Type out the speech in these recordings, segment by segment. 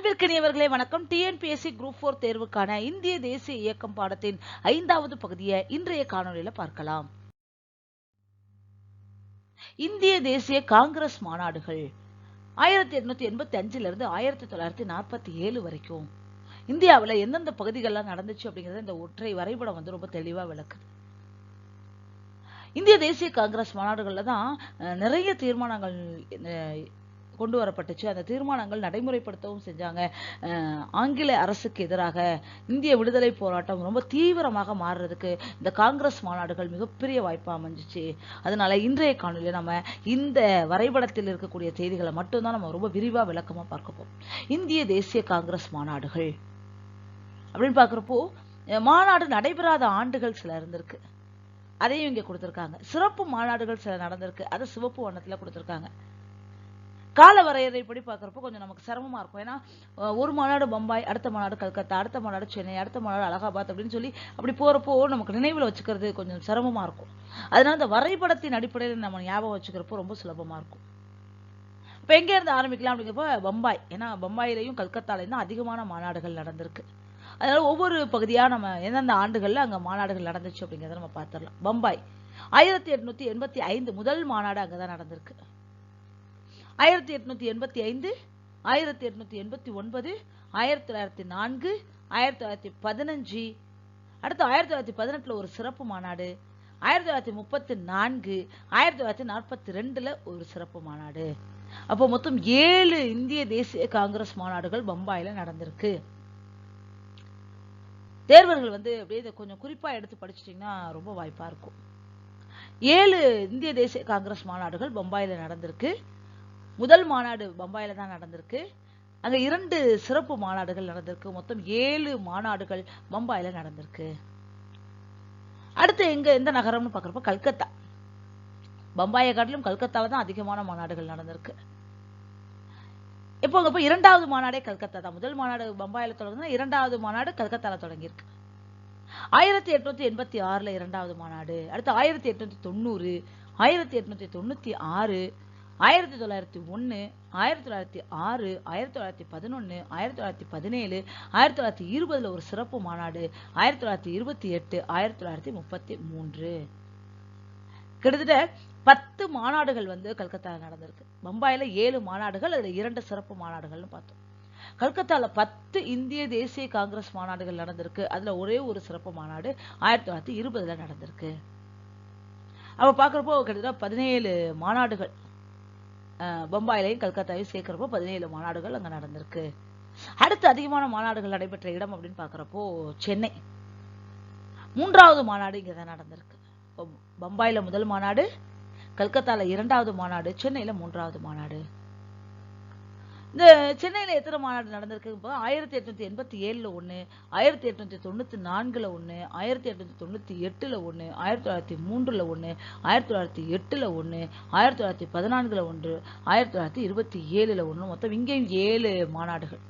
அன்பிற்கினியவர்களே வணக்கம். TNPSC group four தேர்வுக்கான இந்திய தேசிய இயக்கம் பாடத்தின் ஐந்தாவது பகுதியை இன்றைய காணொளியில பார்க்கலாம். இந்திய தேசிய காங்கிரஸ் மாநாடுகள் ஆயிரத்தி எட்நூத்தி எண்பத்தி அஞ்சுல இருந்து ஆயிரத்தி தொள்ளாயிரத்தி நாற்பத்தி ஏழு வரைக்கும். இந்தியாவில் எந்தெந்த பகுதிகள்லாம் நடந்துச்சு அப்படிங்கறத இந்த ஒற்றை வரைபடம் வந்து ரொம்ப தெளிவா விளக்குது. இந்திய தேசிய காங்கிரஸ் மாநாடுகளில் தான் நிறைய தீர்மானங்கள் கொண்டு வரப்பட்டுச்சு. அந்த தீர்மானங்கள் நடைமுறைப்படுத்தவும் செஞ்சாங்க. ஆங்கில அரசுக்கு எதிராக இந்திய விடுதலை போராட்டம் ரொம்ப தீவிரமாக மாறுறதுக்கு இந்த காங்கிரஸ் மாநாடுகள் மிகப்பெரிய வாய்ப்பாக அமைஞ்சிச்சு. அதனால இன்றைய காணொலியில் நம்ம இந்த வரைபடத்தில் இருக்கக்கூடிய செய்திகளை மட்டும்தான் நம்ம ரொம்ப விரிவாக விளக்கமாக பார்க்க போகிறோம் இந்திய தேசிய காங்கிரஸ் மாநாடுகள் அப்படின்னு பார்க்குறப்போ மாநாடு நடைபெறாத ஆண்டுகள் சில இருந்திருக்கு. அதையும் இங்கே கொடுத்துருக்காங்க. சிறப்பு மாநாடுகள் சில நடந்திருக்கு. அதை சிவப்பு வண்ணத்தில் கொடுத்துருக்காங்க. கால வரையறைப்படி பார்க்குறப்போ கொஞ்சம் நமக்கு சிரமமா இருக்கும். ஏன்னா ஒரு மாநாடு பம்பாய் அடுத்த மாநாடு கல்கத்தா அடுத்த மாநாடு சென்னை அடுத்த மாநாடு அலகாபாத் அப்படின்னு சொல்லி அப்படி போறப்போ நமக்கு நினைவில் வச்சுக்கிறது கொஞ்சம் சிரமமா இருக்கும். அதனால அந்த வரைபடத்தின் அடிப்படையில் நம்ம ஞாபகம் வச்சுக்கிறப்போ ரொம்ப சுலபமா இருக்கும். இப்போ எங்க இருந்து ஆரம்பிக்கலாம் அப்படிங்கிறப்ப பம்பாய். ஏன்னா பம்பாயிலையும் கல்கத்தாலையும் தான் அதிகமான மாநாடுகள் நடந்திருக்கு. அதனால ஒவ்வொரு பகுதியா நம்ம எந்தெந்த ஆண்டுகள்ல அங்க மாநாடுகள் நடந்துச்சு அப்படிங்கிறத நம்ம பார்த்துடலாம். பம்பாய். ஆயிரத்தி எட்நூத்தி எண்பத்தி ஐந்து முதல் மாநாடு அங்கதான் நடந்திருக்கு. ஆயிரத்தி எட்நூத்தி எண்பத்தி ஐந்து ஆயிரத்தி எட்நூத்தி எண்பத்தி ஒன்பது ஆயிரத்தி தொள்ளாயிரத்தி நான்கு ஆயிரத்தி தொள்ளாயிரத்தி பதினஞ்சு. அடுத்து ஆயிரத்தி தொள்ளாயிரத்தி பதினெட்டுல ஒரு சிறப்பு மாநாடு ஆயிரத்தி தொள்ளாயிரத்தி முப்பத்தி நான்கு ஆயிரத்தி தொள்ளாயிரத்தி நாற்பத்தி ரெண்டுல ஒரு சிறப்பு மாநாடு. அப்போ மொத்தம் ஏழு இந்திய தேசிய காங்கிரஸ் மாநாடுகள் பம்பாயில நடந்திருக்கு. தேர்வர்கள் வந்து அப்படியே இதை கொஞ்சம் குறிப்பாக எடுத்து படிச்சிட்டிங்கன்னா ரொம்ப வாய்ப்பாக இருக்கும். ஏழு இந்திய தேசிய காங்கிரஸ் மாநாடுகள் பம்பாயில் நடந்திருக்கு. முதல் மாநாடு பம்பாயில தான் நடந்திருக்கு. அங்க இரண்டு சிறப்பு மாநாடுகள் நடந்திருக்கு. மொத்தம் ஏழு மாநாடுகள் பம்பாயில நடந்திருக்கு. அடுத்து எங்கே எந்த நகரம்னு பார்க்குறப்ப கல்கத்தா. பம்பாயை காட்டிலும் கல்கத்தால தான் அதிகமான மாநாடுகள் நடந்திருக்கு. இப்போ அங்க போய் இரண்டாவது மாநாடே கல்கத்தா தான். முதல் மாநாடு பம்பாயில தொடங்குனா இரண்டாவது மாநாடு கல்கத்தால தொடங்கியிருக்கு. ஆயிரத்தி எட்நூத்தி எண்பத்தி ஆறுல இரண்டாவது மாநாடு அடுத்து ஆயிரத்தி எட்நூத்தி தொண்ணூறு ஆயிரத்தி எட்நூத்தி தொண்ணூத்தி ஆறு ஆயிரத்தி தொள்ளாயிரத்தி ஒண்ணு ஆயிரத்தி தொள்ளாயிரத்தி ஆறு ஆயிரத்தி தொள்ளாயிரத்தி பதினொன்னு ஆயிரத்தி தொள்ளாயிரத்தி பதினேழு ஆயிரத்தி தொள்ளாயிரத்தி இருபதுல ஒரு சிறப்பு மாநாடு ஆயிரத்தி தொள்ளாயிரத்தி இருபத்தி எட்டு ஆயிரத்தி தொள்ளாயிரத்தி முப்பத்தி மூன்று. கிட்டத்தட்ட பத்து மாநாடுகள் வந்து கல்கத்தால நடந்திருக்கு. பம்பாயில் ஏழு மாநாடுகள் அதுல இரண்டு சிறப்பு மாநாடுகள்னு பார்த்தோம். கல்கத்தால பத்து இந்திய தேசிய காங்கிரஸ் மாநாடுகள் நடந்திருக்கு. அதுல ஒரே ஒரு சிறப்பு மாநாடு ஆயிரத்தி தொள்ளாயிரத்தி இருபதுல நடந்திருக்கு. அப்போ பாக்குறப்போ கிட்டத்தட்ட பதினேழு மாநாடுகள். பம்பாயிலையும் கல்கத்தாவையும் சேர்க்கிறப்போ பதினேழு மாநாடுகள் அங்கே நடந்திருக்கு. அடுத்து அதிகமான மாநாடுகள் நடைபெற்ற இடம் அப்படின்னு பார்க்குறப்போ சென்னை. மூன்றாவது மாநாடு இங்கே தான் நடந்திருக்கு. பம்பாயில் பம்பாயில முதல் மாநாடு கல்கத்தாவில் இரண்டாவது மாநாடு சென்னையில் மூன்றாவது மாநாடு. இந்த சென்னையில் எத்தனை மாநாடு நடந்திருக்கு? இப்போ ஆயிரத்தி எட்நூத்தி எண்பத்தி ஏழுல ஒன்று ஆயிரத்தி எட்நூத்தி தொண்ணூத்தி நான்குல ஒன்று ஆயிரத்தி எட்நூத்தி தொண்ணூத்தி எட்டுல ஒன்று ஆயிரத்தி தொள்ளாயிரத்தி மூன்றுல ஒன்று ஆயிரத்தி தொள்ளாயிரத்தி எட்டுல ஒன்று ஆயிரத்தி தொள்ளாயிரத்தி பதினான்குல ஒன்று ஆயிரத்தி தொள்ளாயிரத்தி இருபத்தி ஏழுல ஒன்று மொத்தம் இங்கேயும் ஏழு மாநாடுகள்.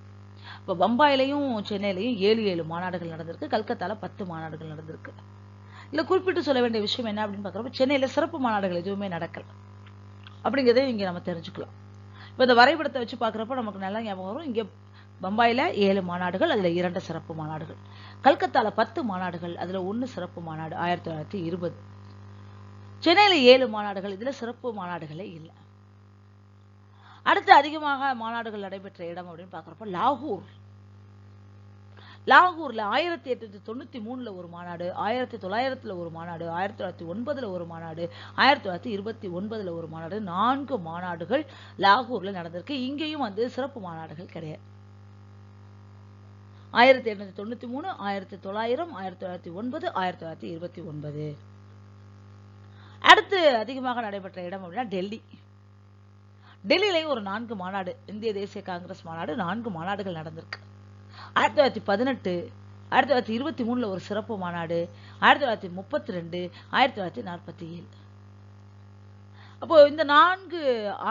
இப்போ பம்பாயிலையும் சென்னையிலையும் ஏழு ஏழு மாநாடுகள் நடந்திருக்கு. கல்கத்தால பத்து மாநாடுகள் நடந்திருக்கு. இல்லை குறிப்பிட்டு சொல்ல வேண்டிய விஷயம் என்ன அப்படின்னு பார்க்குறப்ப சென்னையில் சிறப்பு மாநாடுகள் எதுவுமே நடக்கல. அப்படிங்கிறதையும் இங்கே நம்ம தெரிஞ்சுக்கலாம். இப்போ இந்த வரைபடத்தை வச்சு பார்க்குறப்ப நமக்கு நல்லா ஞாபகம் வரும். இங்கே பம்பாயில் ஏழு மாநாடுகள் அதுல இரண்டு சிறப்பு மாநாடுகள். கல்கத்தால பத்து மாநாடுகள் அதுல ஒண்ணு சிறப்பு மாநாடு ஆயிரத்தி தொள்ளாயிரத்தி இருபது. சென்னையில ஏழு மாநாடுகள் இதுல சிறப்பு மாநாடுகளே இல்லை. அடுத்து அதிகமாக மாநாடுகள் நடைபெற்ற இடம் அப்படின்னு பார்க்குறப்ப லாகூர். லாகூர்ல ஆயிரத்தி எட்நூத்தி தொண்ணூத்தி மூணுல ஒரு மாநாடு ஆயிரத்தி தொள்ளாயிரத்துல ஒரு மாநாடு ஆயிரத்தி தொள்ளாயிரத்தி ஒன்பதுல ஒரு மாநாடு ஆயிரத்தி தொள்ளாயிரத்தி இருபத்தி ஒன்பதுல ஒரு மாநாடு நான்கு மாநாடுகள் லாகூர்ல நடந்திருக்கு. இங்கேயும் வந்து சிறப்பு மாநாடுகள் கிடையாது. ஆயிரத்தி எட்நூத்தி தொண்ணூத்தி மூணு ஆயிரத்தி தொள்ளாயிரம் ஆயிரத்தி தொள்ளாயிரத்தி ஒன்பது ஆயிரத்தி தொள்ளாயிரத்தி இருபத்தி ஒன்பது. அடுத்து அதிகமாக நடைபெற்ற இடம் அப்படின்னா டெல்லி. டெல்லியிலேயும் ஒரு நான்கு மாநாடு இந்திய தேசிய காங்கிரஸ் மாநாடு நான்கு மாநாடுகள் நடந்திருக்கு. ஆயிரத்தி தொள்ளாயிரத்தி பதினெட்டு ஆயிரத்தி தொள்ளாயிரத்தி இருபத்தி மூணுல ஒரு சிறப்பு மாநாடு ஆயிரத்தி தொள்ளாயிரத்தி முப்பத்தி ரெண்டு ஆயிரத்தி தொள்ளாயிரத்தி நாற்பத்தி ஏழு. அப்போ இந்த நான்கு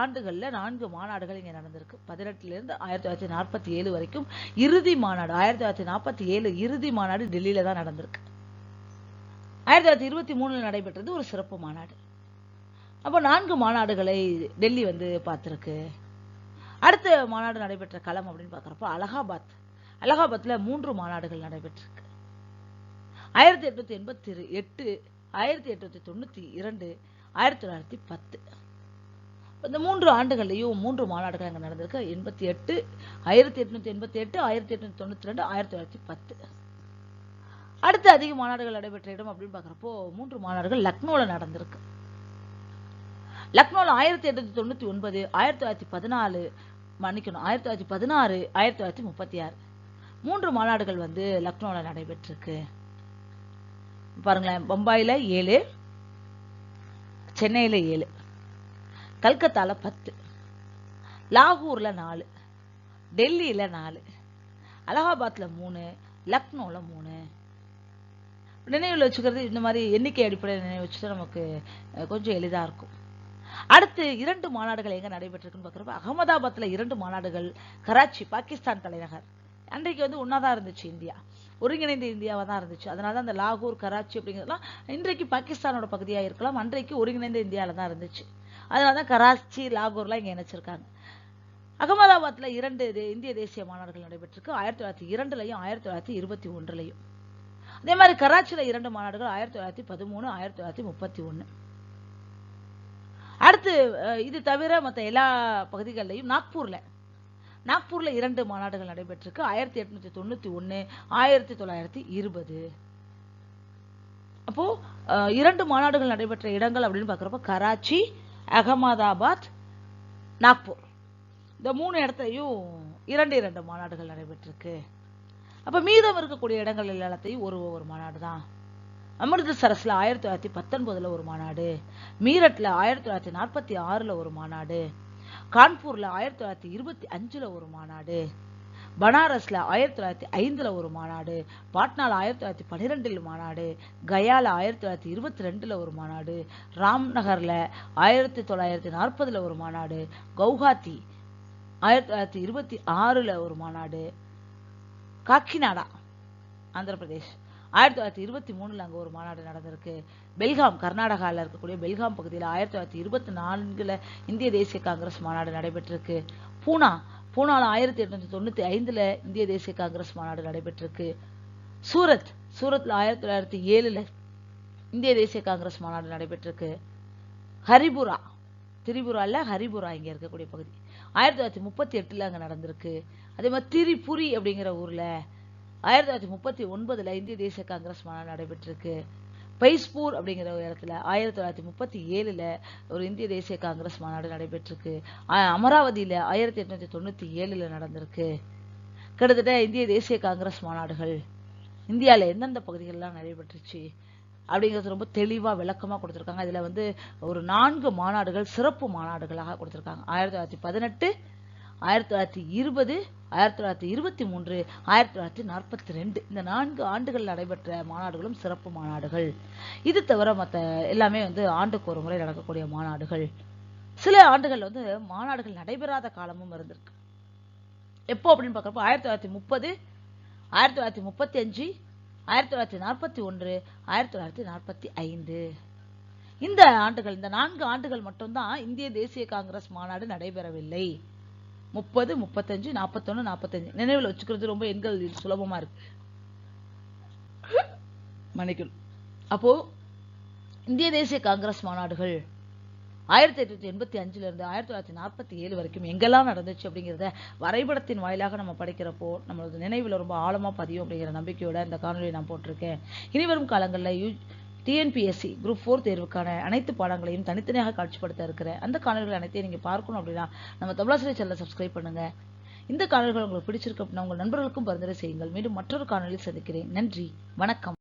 ஆண்டுகள்ல நான்கு மாநாடுகள் இங்க நடந்திருக்கு. பதினெட்டுல இருந்து ஆயிரத்தி தொள்ளாயிரத்தி நாற்பத்தி ஏழு வரைக்கும் இறுதி மாநாடு ஆயிரத்தி தொள்ளாயிரத்தி நாற்பத்தி ஏழு இறுதி மாநாடு டெல்லியில தான் நடந்திருக்கு. ஆயிரத்தி தொள்ளாயிரத்தி இருபத்தி மூணுல நடைபெற்றது ஒரு சிறப்பு மாநாடு. அப்போ நான்கு மாநாடுகளை டெல்லி வந்து பார்த்திருக்கு. அடுத்த மாநாடு நடைபெற்ற களம் அப்படின்னு பார்க்குறப்ப அலகாபாத். அலகாபாத்தில் மூன்று மாநாடுகள் நடைபெற்றிருக்கு. ஆயிரத்தி எட்நூத்தி எண்பத்தி எட்டு ஆயிரத்தி எட்நூத்தி தொண்ணூத்தி இரண்டு ஆயிரத்தி தொள்ளாயிரத்தி பத்து. இந்த மூன்று ஆண்டுகள்லையும் மூன்று மாநாடுகள் அங்கே நடந்திருக்கு. எண்பத்தி எட்டு ஆயிரத்தி எட்நூத்தி எண்பத்தி எட்டு ஆயிரத்தி எட்நூத்தி தொண்ணூத்தி ரெண்டு ஆயிரத்தி தொள்ளாயிரத்தி பத்து. அடுத்து அதிக மாநாடுகள் நடைபெற்ற இடம் அப்படின்னு பார்க்குறப்போ மூன்று மாநாடுகள் லக்னோவில் நடந்திருக்கு. லக்னோவில் ஆயிரத்தி எட்நூத்தி தொண்ணூத்தி ஒன்பது ஆயிரத்தி தொள்ளாயிரத்தி பதினாலு மன்னிக்கணும் ஆயிரத்தி தொள்ளாயிரத்தி பதினாறு ஆயிரத்தி தொள்ளாயிரத்தி முப்பத்தி ஆறு. மூன்று மாநாடுகள் வந்து லக்னோவில் நடைபெற்றிருக்கு. பாருங்களேன் பம்பாயில் ஏழு சென்னையில் ஏழு கல்கத்தாவில் பத்து லாகூரில் நாலு டெல்லியில் நாலு அலகாபாத்தில் மூணு லக்னோவில் மூணு. நினைவில் வச்சுக்கிறது இந்த மாதிரி எண்ணிக்கை அடிப்படையில் நினைவு வச்சுட்டு நமக்கு கொஞ்சம் எளிதாக இருக்கும். அடுத்து இரண்டு மாநாடுகள் எங்கே நடைபெற்றிருக்குன்னு பார்க்குறப்ப அகமதாபாத்தில் இரண்டு மாநாடுகள் கராச்சி பாகிஸ்தான் தலைநகர். அன்றைக்கு வந்து ஒன்னாதான் இருந்துச்சு இந்தியா. ஒருங்கிணைந்த இந்தியாவாக தான் இருந்துச்சு. அதனால தான் அந்த லாகூர் கராச்சி அப்படிங்கிறதுலாம் இன்றைக்கு பாகிஸ்தானோட பகுதியாக இருக்கலாம். அன்றைக்கு ஒருங்கிணைந்த இந்தியால தான் இருந்துச்சு. அதனால தான் கராச்சி லாகூர்லாம் இங்க இணைச்சிருக்காங்க. அகமதாபாத்ல இரண்டு தே- இந்திய தேசிய மாநாடுகள் நடைபெற்றிருக்கு. ஆயிரத்தி தொள்ளாயிரத்தி இரண்டுலையும் ஆயிரத்தி தொள்ளாயிரத்தி இருபத்தி ஒன்றுலையும். அதே மாதிரி கராச்சியில் இரண்டு மாநாடுகள் ஆயிரத்தி தொள்ளாயிரத்தி பதிமூணு ஆயிரத்தி தொள்ளாயிரத்தி முப்பத்தி ஒண்ணு அடுத்து இது தவிர மத்த எல்லா பகுதிகளிலையும் நாக்பூர்ல நாக்பூர்ல இரண்டு மாநாடுகள் நடைபெற்றிருக்கு. ஆயிரத்தி எட்நூத்தி தொண்ணூத்தி ஒண்ணு ஆயிரத்தி தொள்ளாயிரத்தி இருபது. அப்போ இரண்டு மாநாடுகள் நடைபெற்ற இடங்கள் அப்படின்னு பார்க்குறப்ப கராச்சி அகமதாபாத் நாக்பூர். இந்த மூணு இடத்தையும் இரண்டு இரண்டு மாநாடுகள் நடைபெற்றிருக்கு. அப்போ மீதம் இருக்கக்கூடிய இடங்கள் எல்லாத்தையும் ஒரு ஒரு மாநாடு தான். அமிர்தசரஸில் ஆயிரத்தி தொள்ளாயிரத்தி பத்தொன்பதுல ஒரு மாநாடு. மீரட்ல ஆயிரத்தி தொள்ளாயிரத்தி நாற்பத்தி ஆறுல ஒரு மாநாடு. கான்பூரில் ஆயிரத்தி தொள்ளாயிரத்தி இருபத்தி அஞ்சில் ஒரு மாநாடு பனாரஸில் ஆயிரத்தி தொள்ளாயிரத்தி ஐந்தில் ஒரு மாநாடு பாட்னாவில் ஆயிரத்தி தொள்ளாயிரத்தி பன்னிரெண்டில் மாநாடு கயாவில் ஆயிரத்தி தொள்ளாயிரத்தி இருபத்தி ரெண்டில் ஒரு மாநாடு ராம்நகரில் ஆயிரத்தி தொள்ளாயிரத்தி நாற்பதில் ஒரு மாநாடு கவுஹாத்தி ஆயிரத்தி தொள்ளாயிரத்தி இருபத்தி ஆறில் ஒரு மாநாடு காக்கிநாடா ஆந்திர பிரதேஷ் ஆயிரத்தி தொள்ளாயிரத்தி இருபத்தி மூணில் அங்கே ஒரு மாநாடு நடந்திருக்கு. பெல்காம் கர்நாடகாவில் இருக்கக்கூடிய பெல்காம் பகுதியில் ஆயிரத்தி தொள்ளாயிரத்தி இருபத்தி நான்கில் இந்திய தேசிய காங்கிரஸ் மாநாடு நடைபெற்றிருக்கு. பூனா பூனாவில் ஆயிரத்தி எட்நூத்தி தொண்ணூற்றி ஐந்தில் இந்திய தேசிய காங்கிரஸ் மாநாடு நடைபெற்றிருக்கு. சூரத் சூரத்தில் ஆயிரத்தி தொள்ளாயிரத்தி ஏழில் இந்திய தேசிய காங்கிரஸ் மாநாடு நடைபெற்றிருக்கு. ஹரிபுரா திரிபுரால ஹரிபுரா இங்கே இருக்கக்கூடிய பகுதி. ஆயிரத்தி தொள்ளாயிரத்தி முப்பத்தி எட்டில் அங்கே நடந்திருக்கு. அதே மாதிரி திரிபுரி அப்படிங்கிற ஊரில் ஆயிரத்தி தொள்ளாயிரத்தி முப்பத்தி ஒன்பதுல இந்திய தேசிய காங்கிரஸ் மாநாடு நடைபெற்றிருக்கு. பைஸ்பூர் அப்படிங்கிற ஒரு இடத்துல ஆயிரத்தி தொள்ளாயிரத்தி முப்பத்தி ஏழுல ஒரு இந்திய தேசிய காங்கிரஸ் மாநாடு நடைபெற்றிருக்கு. அமராவதியில் ஆயிரத்தி எட்நூத்தி தொண்ணூத்தி ஏழுல நடந்திருக்கு. கிட்டத்தட்ட இந்திய தேசிய காங்கிரஸ் மாநாடுகள் இந்தியாவில் எந்தெந்த பகுதிகளெல்லாம் நடைபெற்றுச்சு அப்படிங்கிறது ரொம்ப தெளிவா விளக்கமா கொடுத்திருக்காங்க. இதில் வந்து ஒரு நான்கு மாநாடுகள் சிறப்பு மாநாடுகளாக கொடுத்திருக்காங்க. ஆயிரத்தி தொள்ளாயிரத்தி பதினெட்டு ஆயிரத்தி தொள்ளாயிரத்தி இருபது ஆயிரத்தி தொள்ளாயிரத்தி இருபத்தி மூன்று ஆயிரத்தி தொள்ளாயிரத்தி நாற்பத்தி ரெண்டு. இந்த நான்கு ஆண்டுகள் நடைபெற்ற மாநாடுகளும் சிறப்பு மாநாடுகள். இது தவிர மற்ற எல்லாமே வந்து ஆண்டுக்கு ஒரு முறை நடக்கக்கூடிய மாநாடுகள். சில ஆண்டுகள் வந்து மாநாடுகள் நடைபெறாத காலமும் இருந்திருக்கு. எப்போ அப்படின்னு பார்க்குறப்போ ஆயிரத்தி தொள்ளாயிரத்தி முப்பது ஆயிரத்தி தொள்ளாயிரத்தி முப்பத்தி அஞ்சு ஆயிரத்தி தொள்ளாயிரத்தி நாற்பத்தி ஒன்று ஆயிரத்தி தொள்ளாயிரத்தி நாற்பத்தி ஐந்து. இந்த ஆண்டுகள் இந்த நான்கு ஆண்டுகள் மட்டும்தான் இந்திய தேசிய காங்கிரஸ் மாநாடு நடைபெறவில்லை. முப்பது முப்பத்தஞ்சு நாற்பத்தொன்று நாற்பத்தஞ்சு நினைவில் வச்சுக்கிறது ரொம்ப எண்கள் சுலபமா இருக்கு. மன்னிக்கணும். அப்போது இந்திய தேசிய காங்கிரஸ் மாநாடுகள் ஆயிரத்தி எட்நூத்தி எண்பத்தி அஞ்சுல இருந்து ஆயிரத்தி தொள்ளாயிரத்தி நாற்பத்தி ஏழு வரைக்கும் எங்கெல்லாம் நடந்துச்சு அப்படிங்கிறத வரைபடத்தின் வாயிலாக நம்ம படிக்கிறப்போ நம்மளது நினைவுல ரொம்ப ஆழமா பதியும் அப்படிங்கிற நம்பிக்கையோட இந்த காணொலியை நான் போட்டிருக்கேன். இனி வரும் காலங்களில் யூ டிஎன்பிஎஸ்சி குரூப் ஃபோர் தேர்வுக்கான அனைத்து பாடங்களையும் தனித்தனியாக காட்சிப்படுத்த இருக்கிற அந்த காணொலிகள் அனைத்தையும் நீங்க பார்க்கணும் அப்படின்னா நம்ம தமிழாசிரியர் சேனலை சப்ஸ்கிரைப் பண்ணுங்க. இந்த காணொலிகள் உங்களுக்கு பிடிச்சிருக்கு அப்படின்னா உங்கள் நண்பர்களுக்கும் பரிந்துரை செய்யுங்கள். மீண்டும் மற்றொரு காணொலியில் சந்திக்கிறேன். நன்றி. வணக்கம்.